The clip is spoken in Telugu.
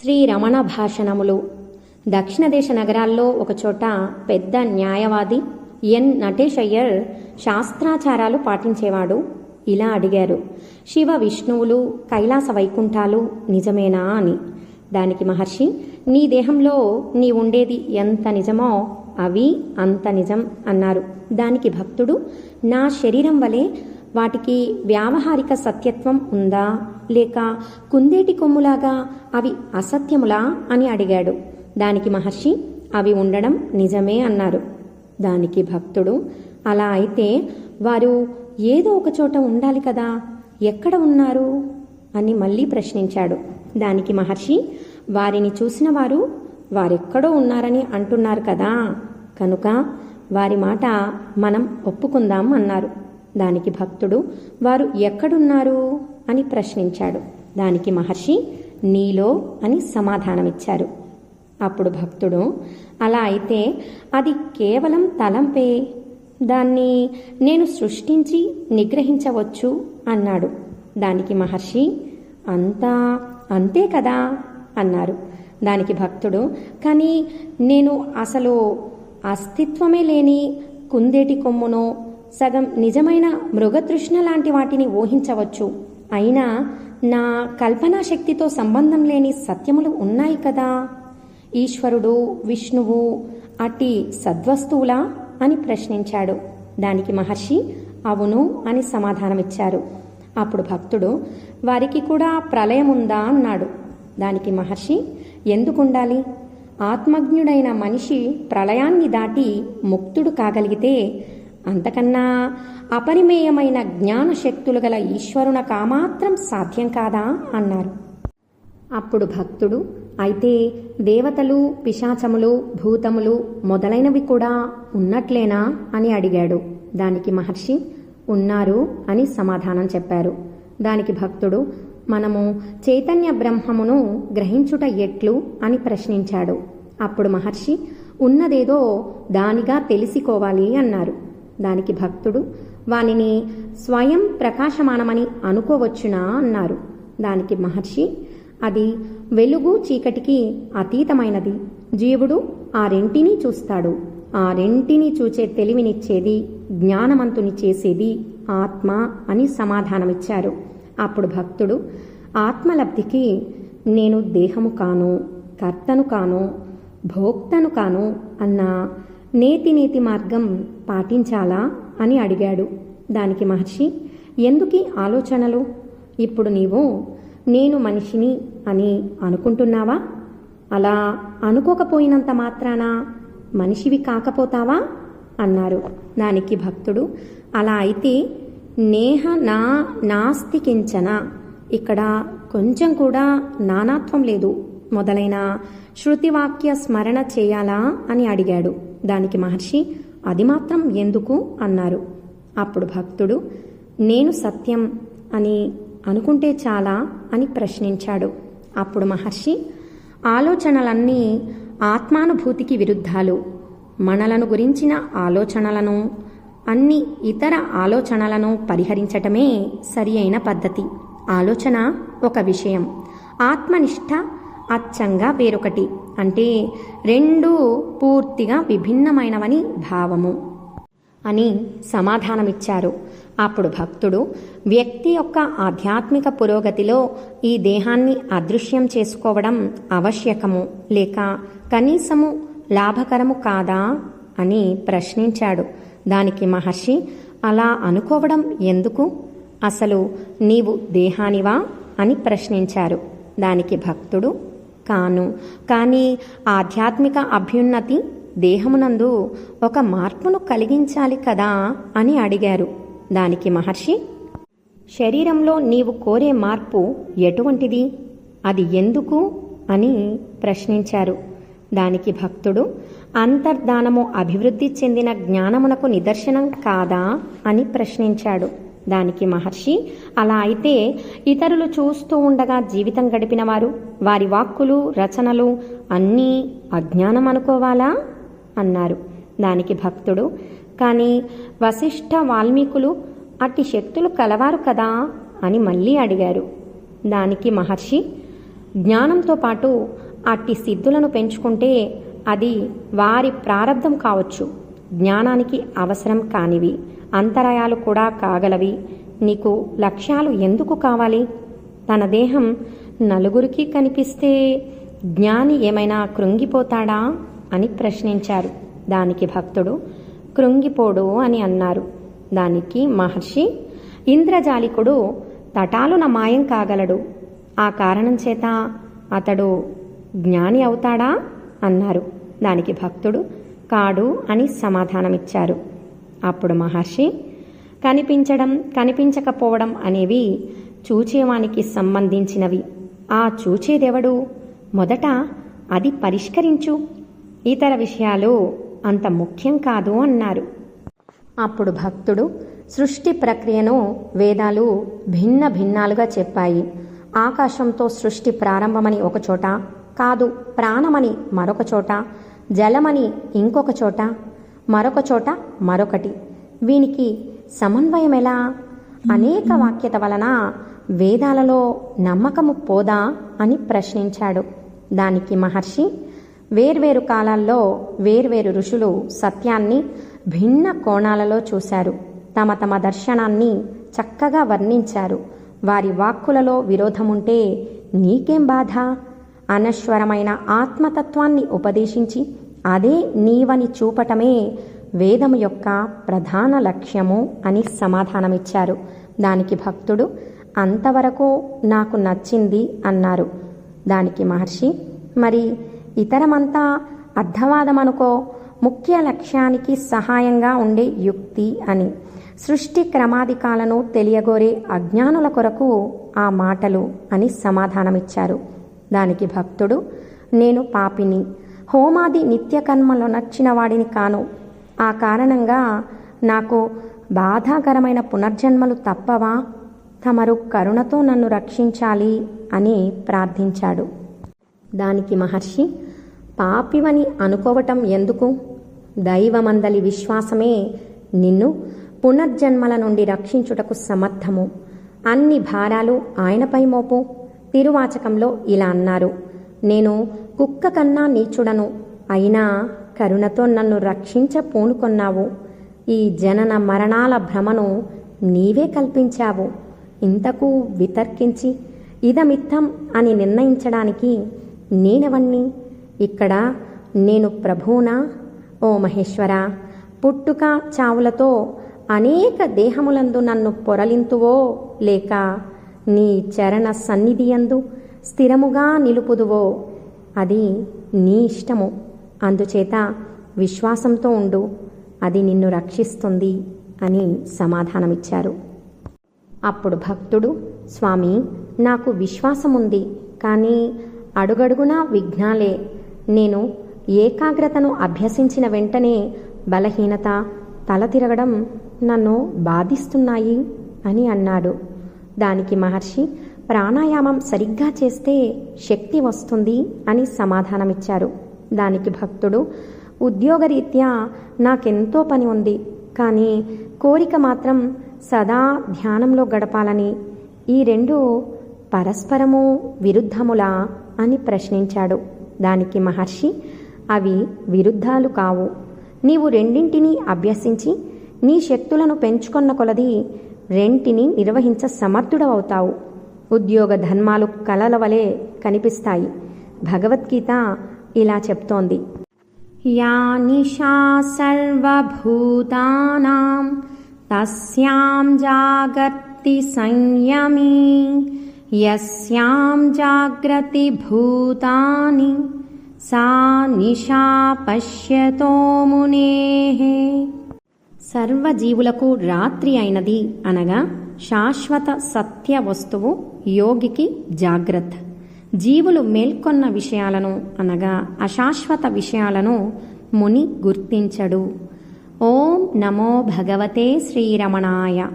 శ్రీ రమణ భాషణములు. దక్షిణ దేశ నగరాల్లో ఒకచోట పెద్ద న్యాయవాది ఎన్. నటేష్ అయ్యర్ శాస్త్రాచారాలు పాటించేవాడు. ఇలా అడిగారు శివ విష్ణువులు కైలాస వైకుంఠాలు నిజమేనా అని. దానికి మహర్షి నీ దేహంలో నీ ఉండేది ఎంత నిజమో అవి అంత నిజం అన్నారు. దానికి భక్తుడు నా శరీరం వలె వాటికి వ్యావహారిక సత్యత్వం ఉందా? లేక కుందేటి కొమ్ములాగా అవి అసత్యములా అని అడిగాడు. దానికి మహర్షి అవి ఉండడం నిజమే అన్నారు. దానికి భక్తుడు అలా అయితే వారు ఏదో ఒక చోట ఉండాలి కదా ఎక్కడ ఉన్నారు? అని మళ్ళీ ప్రశ్నించాడు. దానికి మహర్షి వారిని చూసిన వారు వారెక్కడో ఉన్నారని అంటున్నారు కదా కనుక వారి మాట మనం ఒప్పుకుందాం అన్నారు. దానికి భక్తుడు వారు ఎక్కడున్నారు? అని ప్రశ్నించాడు. దానికి మహర్షి నీలో? అని సమాధానమిచ్చారు. అప్పుడు భక్తుడు అలా అయితే అది కేవలం తలంపే. దాన్ని నేను సృష్టించి నిగ్రహించవచ్చు అన్నాడు. దానికి మహర్షి అంతా అంతే కదా? అన్నారు. దానికి భక్తుడు కానీ నేను అసలు అస్తిత్వమే లేని కుందేటి కొమ్మునో సగం నిజమైన మృగతృష్ణ లాంటి వాటిని ఊహించవచ్చు. అయినా నా కల్పనా శక్తితో సంబంధం లేని సత్యములు ఉన్నాయి కదా? ఈశ్వరుడు విష్ణువు అటి సద్వస్తువులా? అని ప్రశ్నించాడు. దానికి మహర్షి అవును అని సమాధానమిచ్చారు. అప్పుడు భక్తుడు వారికి కూడా ప్రళయముందా? అన్నాడు. దానికి మహర్షి ఎందుకుండాలి? ఆత్మజ్ఞుడైన మనిషి ప్రళయాన్ని దాటి ముక్తుడు కాగలిగితే అంతకన్నా అపరిమేయమైన జ్ఞాన శక్తులు గల ఈశ్వరున కామాత్రం సాధ్యం కాదా? అన్నారు. అప్పుడు భక్తుడు అయితే దేవతలు పిశాచములు భూతములు మొదలైనవి కూడా ఉన్నట్లేనా అని అడిగాడు. దానికి మహర్షి ఉన్నారు అని సమాధానం చెప్పారు. దానికి భక్తుడు మనము చైతన్య బ్రహ్మమును గ్రహించుట ఎట్లు? అని ప్రశ్నించాడు. అప్పుడు మహర్షి ఉన్నదేదో దానిగా తెలిసికోవాలి అన్నారు. దానికి భక్తుడు వానిని స్వయం ప్రకాశమానమని అనుకోవచ్చునా? అన్నారు. దానికి మహర్షి అది వెలుగు చీకటికి అతీతమైనది. జీవుడు ఆ రెంటిని చూస్తాడు. ఆ రెంటిని చూచే తెలివినిచ్చేది జ్ఞానవంతుని చేసేది ఆత్మ అని సమాధానమిచ్చారు. అప్పుడు భక్తుడు ఆత్మలబ్ధికి నేను దేహము కాను కర్తను కాను భోక్తను కాను అన్న నేతి నేతి మార్గం పాటించాలా అని అడిగాడు. దానికి మహర్షి ఎందుకీ ఆలోచనలు? ఇప్పుడు నీవు నేను మనిషిని అని అనుకుంటున్నావా? అలా అనుకోకపోయినంత మాత్రాన? మనిషివి కాకపోతావా? అన్నారు. దానికి భక్తుడు అలా అయితే నేహ నా నాస్తికించన ఇక్కడ కొంచెం కూడా నానాత్వం లేదు. మొదలైన శృతివాక్య స్మరణ చేయాలా? అని అడిగాడు. దానికి మహర్షి అది మాత్రం ఎందుకు అన్నారు. అప్పుడు భక్తుడు నేను సత్యం అని అనుకుంటే చాలా అని ప్రశ్నించాడు. అప్పుడు మహర్షి ఆలోచనలన్నీ ఆత్మానుభూతికి విరుద్ధాలు. మనలను గురించిన ఆలోచనలను అన్ని ఇతర ఆలోచనలను పరిహరించటమే సరి అయిన పద్ధతి. ఆలోచన ఒక విషయం. ఆత్మనిష్ట అచ్చంగా వేరొకటి. అంటే రెండు పూర్తిగా విభిన్నమైనవని భావము అని సమాధానమిచ్చారు. అప్పుడు భక్తుడు వ్యక్తి యొక్క ఆధ్యాత్మిక పురోగతిలో ఈ దేహాన్ని అదృశ్యం చేసుకోవడం ఆవశ్యకము లేక కనీసము లాభకరము కాదా అని ప్రశ్నించాడు. దానికి మహర్షి అలా అనుకోవడం ఎందుకు? అసలు నీవు దేహానివా? అని ప్రశ్నించారు. దానికి భక్తుడు కాను. కానీ ఆధ్యాత్మిక అభ్యున్నతి దేహమునందు ఒక మార్పును కలిగించాలి కదా అని అడిగారు. దానికి మహర్షి శరీరంలో నీవు కోరే మార్పు ఎటువంటిది? అది ఎందుకు? అని ప్రశ్నించారు. దానికి భక్తుడు అంతర్ధానము అభివృద్ధి చెందిన జ్ఞానమునకు నిదర్శనం కాదా? అని ప్రశ్నించాడు. దానికి మహర్షి. అలా అయితే ఇతరులు చూస్తూ ఉండగా జీవితం గడిపిన వారు వారి వాక్కులు రచనలు అన్నీ అజ్ఞానం అనుకోవాలా? అన్నారు. దానికి భక్తుడు కానీ వశిష్ఠ వాల్మీకులు అట్టి శక్తులు కలవారు కదా? అని మళ్ళీ అడిగారు. దానికి మహర్షి జ్ఞానంతో పాటు అట్టి సిద్ధులను పెంచుకుంటే అది వారి ప్రారంధం కావచ్చు. జ్ఞానానికి అవసరం కానివి. అంతరాయాలు కూడా కాగలవి. నీకు లక్ష్యాలు ఎందుకు కావాలి? తన దేహం నలుగురికి కనిపిస్తే జ్ఞాని ఏమైనా కృంగిపోతాడా? అని ప్రశ్నించారు. దానికి భక్తుడు కృంగిపోడు అని అన్నారు. దానికి మహర్షి ఇంద్రజాలికుడు తటాలున మాయం కాగలడు. ఆ కారణం చేత అతడు జ్ఞాని అవుతాడా? అన్నారు. దానికి భక్తుడు కాడు అని సమాధానమిచ్చారు. అప్పుడు మహర్షి కనిపించడం కనిపించకపోవడం అనేవి చూచేవానికి సంబంధించినవి. ఆ చూచేదెవడు? మొదట అది పరిష్కరించు. ఇతర విషయాలు అంత ముఖ్యం కాదు అన్నారు. అప్పుడు భక్తుడు సృష్టి ప్రక్రియను వేదాలు భిన్న భిన్నాలుగా చెప్పాయి. ఆకాశంతో సృష్టి ప్రారంభమని ఒకచోట కాదు ప్రాణమని మరొక చోట జలమని ఇంకొక చోట మరొక చోట మరొకటి. వీనికి సమన్వయం ఎలా? అనేక వాక్యత వలన వేదాలలో నమ్మకము పోదా అని ప్రశ్నించాడు. దానికి మహర్షి వేర్వేరు కాలాల్లో వేర్వేరు ఋషులు సత్యాన్ని భిన్న కోణాలలో చూశారు. తమ తమ దర్శనాన్ని చక్కగా వర్ణించారు. వారి వాక్కులలో విరోధముంటే నీకేం బాధ? అనశ్వరమైన ఆత్మతత్వాన్ని ఉపదేశించి అదే నీవని చూపటమే వేదము యొక్క ప్రధాన లక్ష్యము అని సమాధానమిచ్చారు. దానికి భక్తుడు అంతవరకు నాకు నచ్చింది అన్నారు. దానికి మహర్షి మరి ఇతరమంతా అర్థవాదమనుకో ముఖ్య లక్ష్యానికి సహాయంగా ఉండే యుక్తి అని. సృష్టి క్రమాధికాలను తెలియగోరే అజ్ఞానుల కొరకు ఆ మాటలు అని సమాధానమిచ్చారు. దానికి భక్తుడు నేను పాపిని హోమాది నిత్యకర్మలు నచ్చిన వాడిని కాను. ఆ కారణంగా నాకు బాధాకరమైన పునర్జన్మలు తప్పవా? తమరు కరుణతో నన్ను రక్షించాలి అని ప్రార్థించాడు. దానికి మహర్షి పాపివని అనుకోవటం ఎందుకు? దైవమందలి విశ్వాసమే నిన్ను పునర్జన్మల నుండి రక్షించుటకు సమర్థము. అన్ని భారాలు ఆయనపై మోపు. తిరువాచకంలో ఇలా అన్నారు. నేను కుక్క కన్నా నీచుడను. అయినా కరుణతో నన్ను రక్షించ పూనుకొన్నావు. ఈ జనన మరణాల భ్రమను నీవే కల్పించావు. ఇంతకు వితర్కించి ఇదమిత్తం అని నిర్ణయించడానికి నేనెవణ్ణి? ఇక్కడ నేను ప్రభువునా? ఓ మహేశ్వర పుట్టుక చావులతో అనేక దేహములందు నన్ను పొరలింతువో లేక నీ చరణ సన్నిధియందు స్థిరముగా నిలుపుదువో అది నీ ఇష్టము. అందుచేత విశ్వాసంతో ఉండు. అది నిన్ను రక్షిస్తుంది అని సమాధానమిచ్చారు. అప్పుడు భక్తుడు స్వామి నాకు విశ్వాసముంది. కానీ అడుగడుగునా విఘ్నాలే. నేను ఏకాగ్రతను అభ్యసించిన వెంటనే బలహీనత తల తిరగడం నన్ను బాధిస్తున్నాయి అని అన్నాడు. దానికి మహర్షి ప్రాణాయామం సరిగ్గా చేస్తే శక్తి వస్తుంది అని సమాధానమిచ్చారు. దానికి భక్తుడు ఉద్యోగరీత్యా నాకెంతో పని ఉంది కానీ కోరిక మాత్రం సదా ధ్యానంలో గడపాలని. ఈ రెండు పరస్పరము విరుద్ధములా? అని ప్రశ్నించాడు. దానికి మహర్షి అవి విరుద్ధాలు కావు. నీవు రెండింటినీ అభ్యసించి నీ శక్తులను పెంచుకొన్న కొలది రెంటిని నిర్వహించ సమర్థుడవవుతావు. ఉద్యోగ ధర్మాలు కలల వలె కనిపిస్తాయి. భగవద్గీత ఇలా చెప్తోంది. యా నిషా సర్వభూతానాం తస్యాం జాగర్తి సంయమీ యస్యాం జాగ్రతి భూతాని సా నిషా పశ్యతో మునేః. సర్వజీవులకు రాత్రి అయినది అనగా శాశ్వత సత్య వస్తువు యోగికి జాగ్రత్త. జీవులు మేల్కొన్న విషయాలను అనగా అశాశ్వత విషయాలను ముని గుర్తించడు. ఓం నమో భగవతే శ్రీరమణాయ.